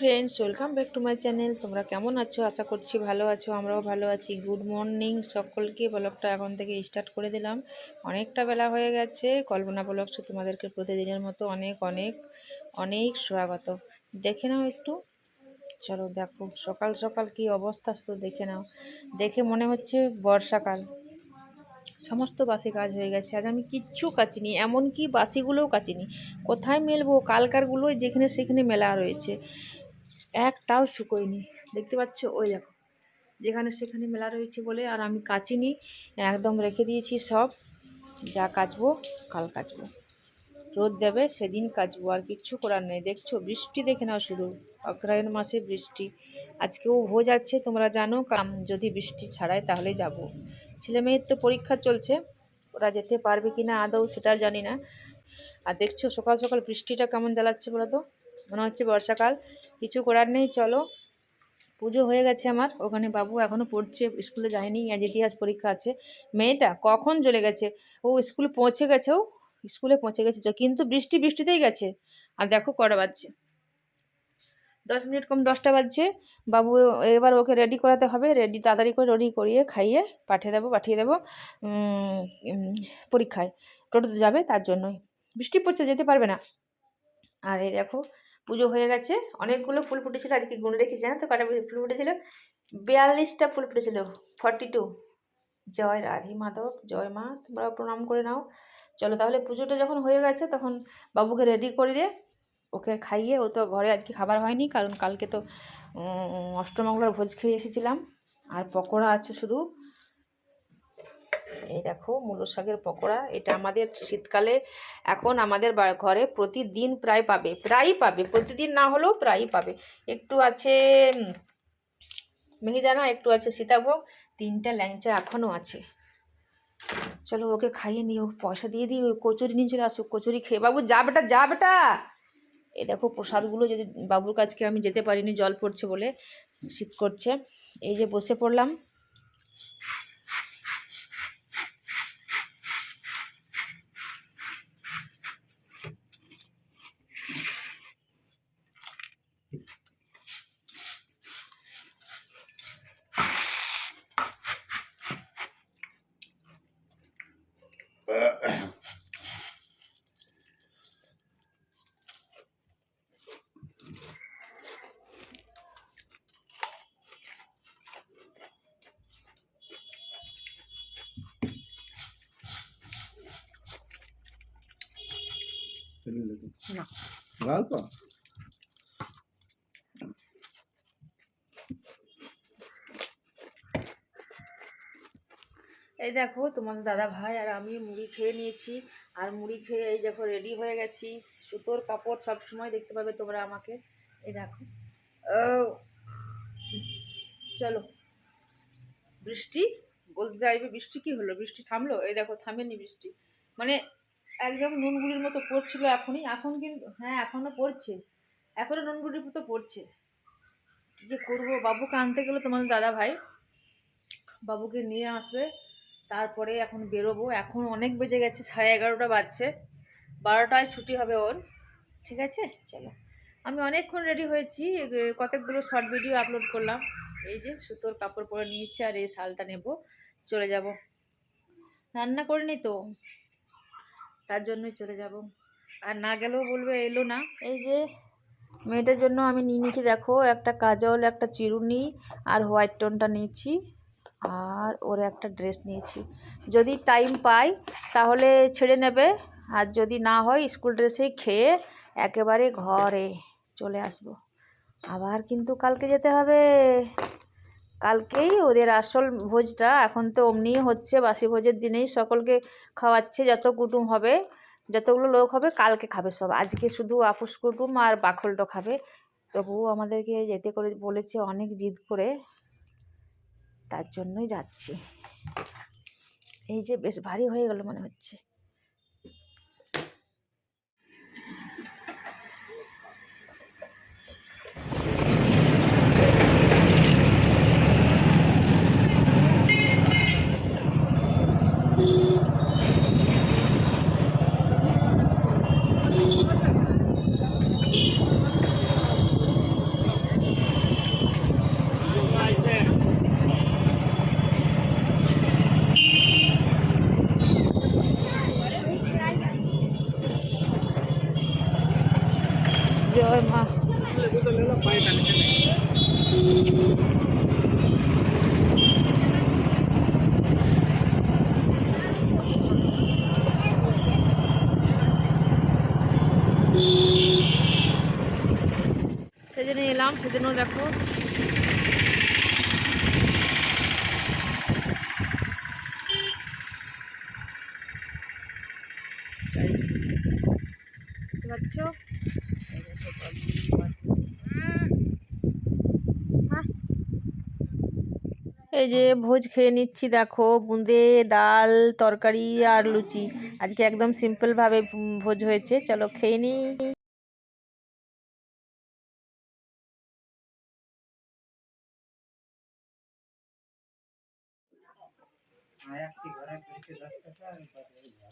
Friends welcome back to my channel তোমরা কেমন আছো? আশা করছি ভালো আছো, আমরাও ভালো আছি। গুড মর্নিং সকলকে ব্লগটা এখন থেকে স্টার্ট করে দিলাম। অনেকটা বেলা হয়ে গেছে, কল্পনা ব্লগস তোমাদেরকে প্রতিদিনের মতো অনেক অনেক অনেক স্বাগত। দেখে নাও একটু। চলো দেখো, সকাল সকাল কি অবস্থা শুধু দেখে নাও। দেখে মনে হচ্ছে বর্ষাকাল। সমস্ত বাসি কাজ হয়ে গেছে। আজ আমি কিচ্ছু কাচিনি, এমনকি বাসিগুলোও কাচিনি। কোথায় মেলবো? কালকারগুলো যেখানে সেখানে মেলা রয়েছে। একটাও শুকোয়নি। দেখতে পাচ্ছ? ওই দেখো। যেখানে সেখানে মেলা রয়েছে বলে আর আমি কাচিনি। একদম রেখে দিয়েছি সব। যা কাচবো, কাল কাচবো। রোদ দেবে, সেদিন কাচবো। আর কিচ্ছু করার নেই। দেখছ? বৃষ্টি দেখে নাও শুধু। অগ্রায়ণ মাসে বৃষ্টি। আজকেও ভোজ আছে, তোমরা জানো যদি বৃষ্টি ছাড়ায় তাহলে যাব। ছেলে মেয়ের তো পরীক্ষা চলছে, ওরা যেতে পারবে কি না আদৌ সেটা জানি না। আর দেখছ, সকাল সকাল বৃষ্টিটা কেমন জ্বালাচ্ছে বলো তো? মনে হচ্ছে বর্ষাকাল, কিছু করার নেই, চলো। পুজো হয়ে গেছে আমার, ওখানে বাবু এখনও পড়ছে, স্কুলে যায়নি, আজ ইতিহাস পরীক্ষা আছে। মেয়েটা কখন চলে গেছে? ও স্কুলে পৌঁছে গেছে, ও স্কুলে পৌঁছে গেছে, কিন্তু বৃষ্টি বৃষ্টিতেই গেছে। আর দেখো কটা বাজছে। দশ মিনিট কম দশটা বাজছে, বাবু এবার ওকে রেডি করাতে হবে রেডি তাড়াতাড়ি করে রেডি করিয়ে খাইয়ে পাঠিয়ে দেবো পাঠিয়ে দেবো পরীক্ষায়। টোটোতে যাবে তার জন্যই। বৃষ্টি পড়ছে, যেতে পারবে না। আর এই দেখো, পুজো হয়ে গেছে। অনেকগুলো ফুল ফুটেছিল, আজকে গুনে রেখেছি, জানো তো কটা ফুল ফুটেছিল? বিয়াল্লিশটা ফুল ফুটেছিল ফর্টি টু জয় রাধি মাধব, জয় মা তোমরা প্রণাম করে নাও। চলো তাহলে পুজোটা যখন হয়ে গেছে, তখন বাবুকে রেডি করে ওকে খাইয়ে ও তো ঘরে আজকে খাবার হয়নি, কারণ কালকে তো অষ্টমঙ্গলার ভোজ খেয়ে এসেছিলাম। আর পকোড়া আছে শুধু। এই দেখো, মূলো শাকের পকোড়া। এটা আমাদের শীতকালে এখন আমাদের ঘরে প্রতিদিন প্রায় পাবে, প্রায়ই পাবে। প্রতিদিন না হলেও প্রায়ই পাবে। একটু আছে মেহিদানা, একটু আছে সীতাভোগ, তিনটা ল্যাংচা এখনও আছে। চলো ওকে খাইয়ে নিও পয়সা দিয়ে দিই, ওই কচুরি নিয়ে চলে আসুক, কচুরি খেয়ে। বাবু, যা বেটা যা বেটা! এই দেখো প্রসাদগুলো যদি বাবুর কাছকে আমি যেতে পারিনি, জল পড়ছে বলে শীত করছে। এই যে বসে পড়লাম। না। গল্প এই দেখো তোমাদের দাদা ভাই আর আমি মুড়ি খেয়ে নিয়েছি। আর মুড়ি খেয়ে এই দেখো রেডি হয়ে গেছি। সুতোর কাপড় সব সময় দেখতে পাবে তোমরা আমাকে। এই দেখো। চলো। বৃষ্টি? বলতে চাইবে বৃষ্টি কি হলো? বৃষ্টি থামলো? এই দেখো থামেনি বৃষ্টি। মানে একদম নুনগুলির মতো পড়ছিল এখনই। এখন কিন্তু হ্যাঁ এখনও পড়ছে। এখনও নুনগুলির মতো পড়ছে। যে করব? বাবুকে আনতে গেলে তোমাদের দাদা ভাই বাবুকে নিয়ে আসবে। তারপরে এখন বেরোবো। এখন অনেক বেজে গেছে, সাড়ে এগারোটা বাজছে। বারোটায় ছুটি হবে ওর। ঠিক আছে? চলো। আমি অনেকক্ষণ রেডি হয়েছি। কতকগুলো শর্ট ভিডিও আপলোড করলাম। এই যে সুতোর কাপড় পরে নিয়েছি আর এই শালটা নেব। চলে যাব। রান্না করিনি তো? তার জন্যই চলে যাব। আর না গেলেও বলবে, এলো না। এই যে, মেয়েটার জন্য আমি নিয়ে নিয়েছি দেখো, একটা কাজল, একটা চিরুনি আর হোয়াইট টোনটা নিয়েছি। আর ওর একটা ড্রেস নিয়েছি। যদি টাইম পাই, তাহলে ছেড়ে নেবে। আর যদি না হয়, স্কুল ড্রেসেই খেয়ে একেবারে ঘরে চলে আসব। আবার কিন্তু কালকে যেতে হবে। কালকেই ওদের আসল ভোজটা, এখন তো অমনি হচ্ছে বাসি ভোজের দিনেই সকলকে খাওয়াচ্ছে, যত কুটুম হবে, যতগুলো লোক হবে কালকে খাবে সব। আজকে শুধু আপুস কুটুম আর বাখলটো খাবে। তবুও আমাদেরকে যেতে করে বলেছে অনেক জিদ করে। তার জন্যই যাচ্ছি। এই যে বেশ ভারী হয়ে গেল মনে হচ্ছে। সেদিন এলাম সেজন্য দেখো এই যে ভোজ খেয়ে নিচ্ছি দেখো বুঁদে ডাল তরকারি আর লুচি। আজকে একদম সিম্পল ভাবে ভোজ হয়েছে চলো খেয়ে নিই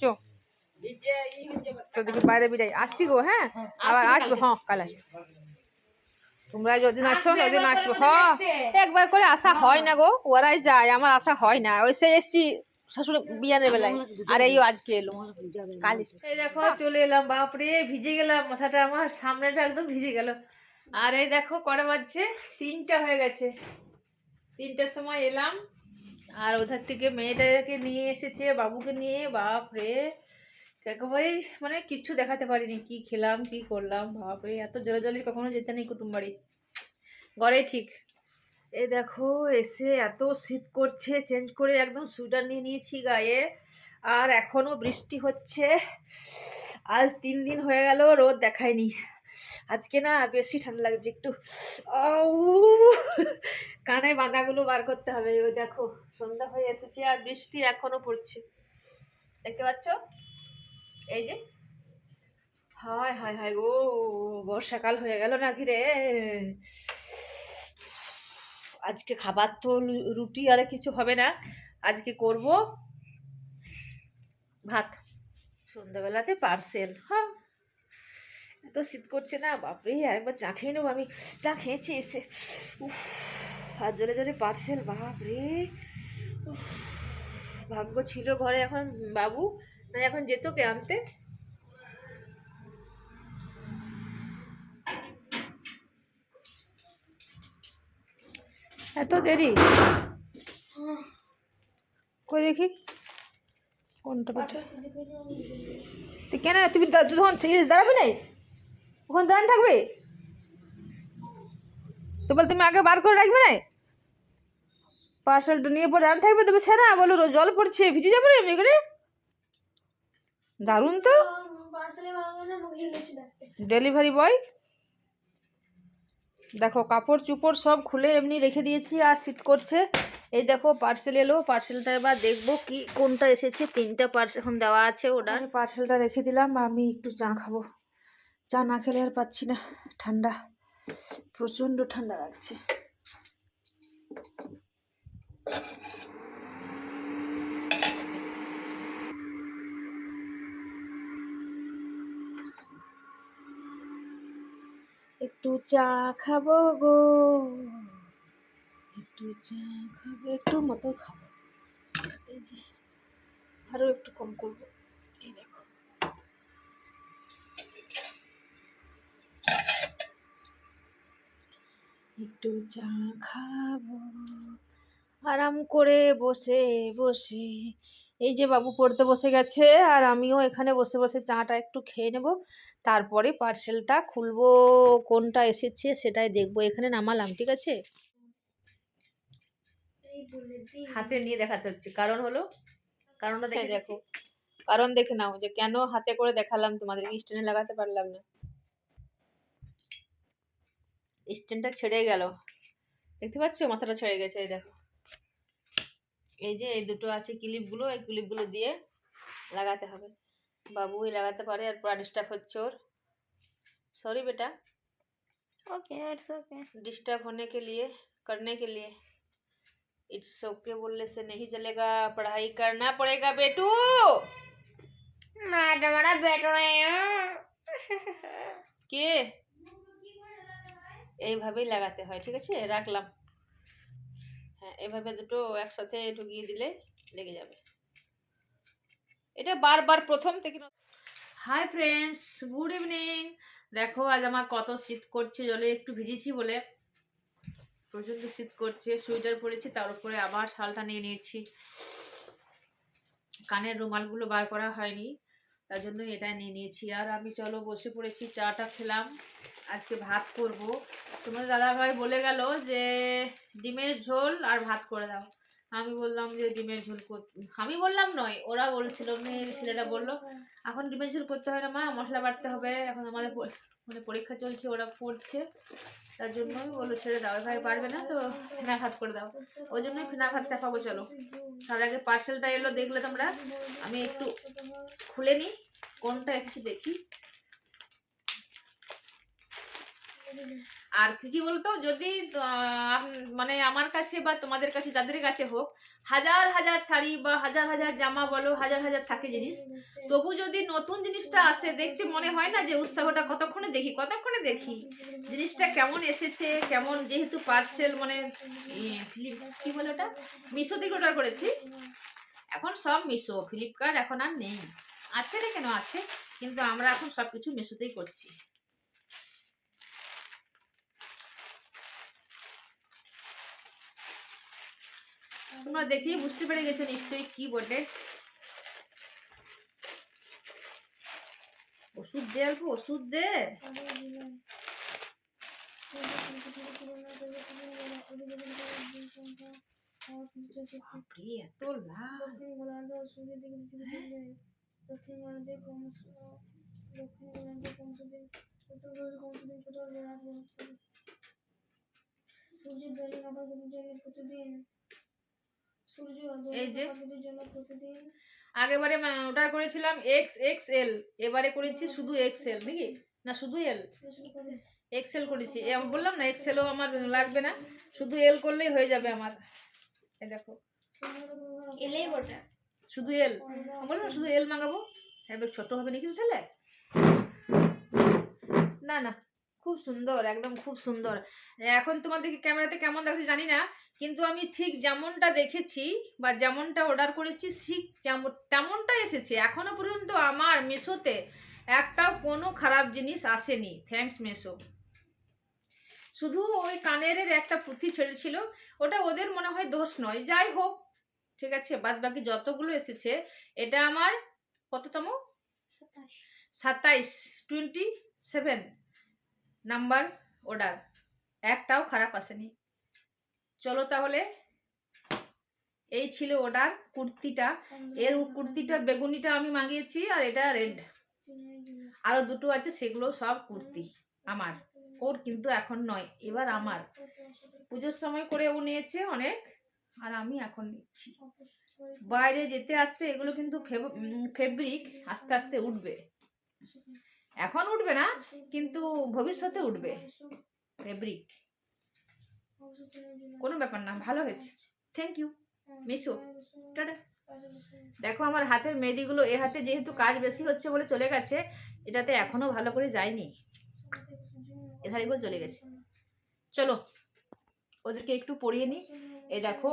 চো। বাইরে বিদায়। আসছি গো হ্যাঁ? আবার আসব হ্যাঁ কাল আসব। তোমরা যদিন আছো যদিন আসব হ্যাঁ একবার করে আসা হয়। না গো ওরাই যায় আমার আসা হয় না। ওই সে এসছি শ্বশুর বিয়ানের বেলায় আর এই আজকে এলো। কাল এই দেখো চলে এলাম বাপরে ভিজে গেলাম মাথাটা আমার সামনেটা একদম ভিজে গেল। আর এই দেখো কটা বাজছে? তিনটা হয়ে গেছে। তিনটার সময় এলাম আর ওধার থেকে মেয়েটাকে নিয়ে এসেছে বাবুকে নিয়ে বাপরে। একেবারে মানে কিচ্ছু দেখাতে পারিনি। কি খেলাম, কি করলাম, বাপরে, এত জলজলি কখনো যেতে নেই কুটুম বাড়ি ঘরে ঠিক। এ দেখো, এসে এত শীত করছে চেঞ্জ করে একদম সোয়েটার নিয়ে নিয়েছি গায়ে। আর এখনও বৃষ্টি হচ্ছে। আজ তিন দিন হয়ে গেল, রোদ দেখায়নি। আজকে না বেশি ঠান্ডা লাগছে একটু। কানে বাঁধাগুলো বার করতে হবে। দেখো, সন্ধ্যা হয়ে এসেছে আর বৃষ্টি এখনও পড়ছে। দেখতে পাচ্ছ? এই যে। হায় হায় হায় গো, বর্ষাকাল হয়ে গেল নাকি রে? আজকে খাবার তো রুটি আর কিছু হবে না। আজকে করব ভাত। সন্ধ্যাবেলাতে পার্সেল হ্যাঁ। এত শীত করছে না, বাপরে, আরেকবার চা খেয়ে নেব আমি। চা খেয়েছি, এসে। উফ আর জোরে জোরে পার্সেল, বাপরে। ভাগ্য ছিল ঘরে এখন বাবু। না এখন যেত কে আনতে? এত দেরি? কই দেখি? কোনটা পাঠাও? তুই কেন তুমি তখন সিরিয়াস দাঁড়াবে না ওখানে দাঁড়ান থাকবে? তো বল তুমি আগে বার করে রাখবে না পার্সেলটা নিয়ে পরে দাঁড়ান থাকবে তবে সেনা বলো জল পড়ছে ভিজে যাব এমনি করে? দারুণ তো। ডেলিভারি বয় দেখো কাপড় চুপড় সব খুলে এমনি রেখে দিয়েছি আর শীত করছে। এই দেখো পার্সেল এলো পার্সেলটা এবার দেখব কি কোনটা এসেছে। তিনটা পার্সেল এখন দেওয়া আছে ওটার। পার্সেলটা রেখে দিলাম আমি একটু চা খাব। চা না খেলে আর পাচ্ছি না ঠান্ডা প্রচণ্ড ঠান্ডা লাগছে। একটু চা খাব গো। একটু চা খাব, একটু মতো খাব। এই যে, আরও একটু কম করব। এই দেখো। একটু চা খাব। আরাম করে বসে বসে এই যে বাবু পড়তে বসে গেছে আর আমিও এখানে বসে বসে চাটা একটু খেয়ে নেব। তারপরে পার্সেলটা খুলবো কোনটা এসেছে সেটাই দেখব। এখানে নামালাম ঠিক আছে? হাতে নিয়ে দেখাতে হচ্ছে। কারণ হলো? কারণটা দেখে দেখো। কারণ দেখে নাও যে কেন হাতে করে দেখালাম তোমাদের স্ট্যান্ডে লাগাতে পারলাম না। স্ট্যান্ডটা ছেড়ে গেল। দেখতে পাচ্ছ? মাথাটা ছেড়ে গেছে এই দেখো। এই যে এই দুটো আছে ক্লিপগুলো এই ক্লিপগুলো দিয়ে লাগাতে হবে বাবুই লাগাতে পারে আর পুরা ডিস্টার্ব হচ্ছে ওর सॉरी बेटा ओके इट्स ओके डिस्टर्ब होने के लिए करने के लिए इट्स ओके बोलने से नहीं चलेगा पढ़ाई करना पड़ेगा बेटू मैं तुम्हारा बेटो नहीं কে এইভাবেই লাগাতে হয় ঠিক আছে রাখলাম হ্যাঁ এভাবে দুটো একসাথে ঢুকিয়ে দিলে লেগে যাবে। এটা বারবার প্রথম থেকে হাই ফ্রেন্ডস গুড ইভিনিং দেখো, আজ আমার কত শীত করছে, জলে একটু ভিজেছি বলে। প্রচণ্ড শীত করছে সোয়েটার পরেছি, তার উপরে আবার শালটা নিয়ে নিয়েছি। কানের রুমালগুলো বার করা হয়নি, তার জন্য এটা নিয়ে নিয়েছি। আর আমি চলো বসে পড়েছি চাটা খেলাম। আজকে ভাত করব। তোমাদের দাদাভাই বলে গেল যে, ডিমের ঝোল আর ভাত করে দাও। আমি বললাম যে, ডিমের ঝোল আমি বললাম নয়, ওরা বলছিল মেয়ের ছেলেটা বলল, এখন ডিমের ঝোল করতে হয় না মা, মশলা বাড়তে হবে, এখন আমাদের মানে পরীক্ষা চলছে, ওরা পড়ছে, তার জন্যই বলল, ছেড়ে দাও ভাই পারবে না, তো ফেনা ভাত করে দাও। ওই জন্যই ফেনা ভাত চাপাবো চলো। তার আগে পার্সেলটা এলো, দেখলে তোমরা। আমি একটু খুলে নিই, কোনটা এসেছে দেখি। আর কি বলতো, যদি মানে আমার কাছে বা তোমাদের কাছে, যাদের কাছে হোক, হাজার হাজার শাড়ি বা হাজার হাজার জামা বলো, হাজার হাজার থাকে জিনিস, তবু যদি নতুন জিনিসটা আসে, দেখতে মনে হয় না যে উৎসাহটা কতক্ষণে দেখি কতক্ষণে দেখি? জিনিসটা কেমন এসেছে, কেমন যেহেতু পার্সেল মানে কি বলে ওটা? মিশো থেকে অর্ডার করেছি। এখন সব মিশো ফ্লিপকার্ট এখন আর নেই। আছে রে কেন আছে? কিন্তু আমরা এখন সব কিছু মিশোতেই করছি। তোমরা দেখেই বুঝতে পেরে গেছো নিশ্চয়ই কি বটে। ওষুধ দে অল্প, ওষুধ দে। এত লাভ। দক্ষিণ গোলার্ধে ক্রমশ দক্ষিণ গোলার্ধে ক্রমশ উত্তর গোলার্ধে ক্রমশ ছোট হবে রাত বড় হবে। সূর্যের দৈনিক আপাতগতির প্রতিদিন এই যে। আগেবারে অর্ডার করেছিলাম এক্স এক্স এল এবারে করেছি শুধু এক্স এল নাকি? না শুধু এল এক্সেল করেছি। এ আমি বললাম না এক্সেলও আমার লাগবে না। শুধু এল করলেই হয়ে যাবে আমার। এই দেখো। এলেই বটে। শুধু এল আমি বললাম শুধু এল মাগাবো? এবার ছোট হবে নাকি তাহলে? না না। খুব সুন্দর একদম খুব সুন্দর। এখন তোমাদেরকে ক্যামেরাতে কেমন দেখছি জানি না কিন্তু আমি ঠিক যেমনটা দেখেছি বা যেমনটা অর্ডার করেছি ঠিক যেমন তেমনটা এসেছে। এখনও পর্যন্ত আমার মেশোতে একটাও কোনো খারাপ জিনিস আসেনি। থ্যাঙ্কস মেশো। শুধু ওই কানের একটা পুঁথি ছেড়েছিল ওটা ওদের মনে হয় দোষ নয়। যাই হোক ঠিক আছে বাদ বাকি যতগুলো এসেছে এটা আমার কততম? সাতাইশ টোয়েন্টি সেভেন নাম্বার অর্ডার। একটাও খারাপ আসেনি। চলো তাহলে, এই ছিল অর্ডার, কুর্তিটা। এর কুর্তিটা, বেগুনিটা আমি মাগিয়েছি আর এটা রেড। আরও দুটো আছে, সেগুলো সব কুর্তি আমার। ওর কিন্তু এখন নয়, এবার আমার। পুজোর সময় করে ও নিয়েছে অনেক, আর আমি এখন নিচ্ছি। বাইরে যেতে আসতে এগুলো কিন্তু ফেব্রিক আস্তে আস্তে উঠবে। এখন উঠবে না, কিন্তু ভবিষ্যতে উঠবে। ফেব্রিক কোনো ব্যাপার না, ভালো হয়েছে। Thank you Meesho. টাটা। দেখো আমার হাতের মেহেদিগুলো এ হাতে যেহেতু কাজ বেশি হচ্ছে বলে চলে গেছে, এটাতে এখনও ভালো করে যায়নি। এধারেগুলো চলে গেছে। চলো, ওদেরকে একটু পড়িয়ে নিই এ দেখো,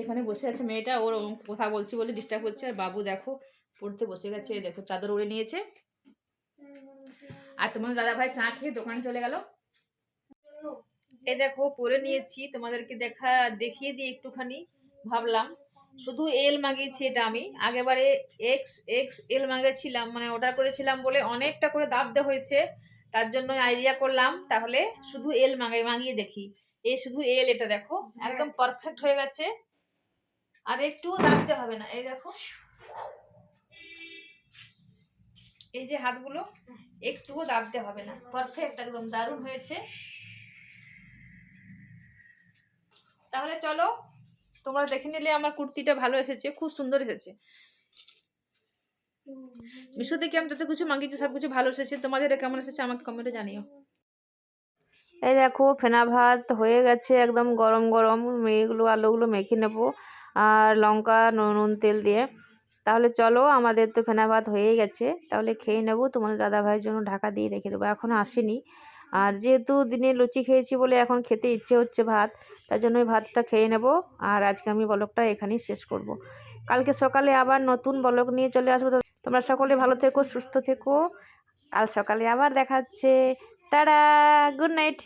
এখানে বসে আছে মেয়েটা, ওর কথা বলছি বলে ডিস্টার্ব করছে। আর বাবু দেখো, পড়তে বসে গেছে। দেখো, চাদর উড়ে নিয়েছে। আর তোমার দাদা ভাই চা খেয়ে দোকান চলে গেল? এ দেখো, পরে নিয়েছি। তোমাদেরকে দেখা, দেখিয়ে দিই একটুখানি। ভাবলাম, শুধু এল মাগিয়েছি এটা আমি। আগেবারে এক্স এক্স এল মাগিয়েছিলাম মানে অর্ডার করেছিলাম বলে অনেকটা করে দাব দেওয়া হয়েছে। তার জন্য আইডিয়া করলাম। তাহলে শুধু এল মাগাই মাগিয়ে দেখি। এই শুধু এল এটা দেখো। একদম পারফেক্ট হয়ে গেছে। আর একটুও দাবতে হবে না। এই দেখো। এই যে হাতগুলো, একটুও দাবতে হবে না। পারফেক্ট একদম দারুণ হয়েছে। তাহলে চলো, তোমরা দেখে নিলে আমার কুর্তিটা ভালো এসেছে, খুব সুন্দর এসেছে। মিশো থেকে আমি যত কিছু মাগিয়েছি, সব কিছু ভালো এসেছে। তোমাদের কেমন এসেছে আমাকে কমেন্টে জানিও। এই দেখো, ফেনা ভাত হয়ে গেছে, একদম গরম গরম। মেয়েগুলো, আলুগুলো মেখে নেব। আর লঙ্কা, নুন, তেল দিয়ে। তাহলে চলো আমাদের তো ফেনা ভাত হয়ে গেছে। তাহলে খেয়ে নেব। তোমাদের দাদা ভাইয়ের জন্য ঢাকা দিয়ে রেখে দেবো। এখনও আসেনি। আর যেহেতু দিনে লুচি খেয়েছি বলে এখন খেতে ইচ্ছে হচ্ছে ভাত, তার জন্য ভাতটা খেয়ে নেব। আর আজকে আমি বলকটা এখানেই শেষ করব। কালকে সকালে আবার নতুন বলক নিয়ে চলে আসব। তোমরা সকলে ভালো থেকো, সুস্থ থেকো। কাল সকালে আবার দেখা হচ্ছে টাটা, গুড নাইট।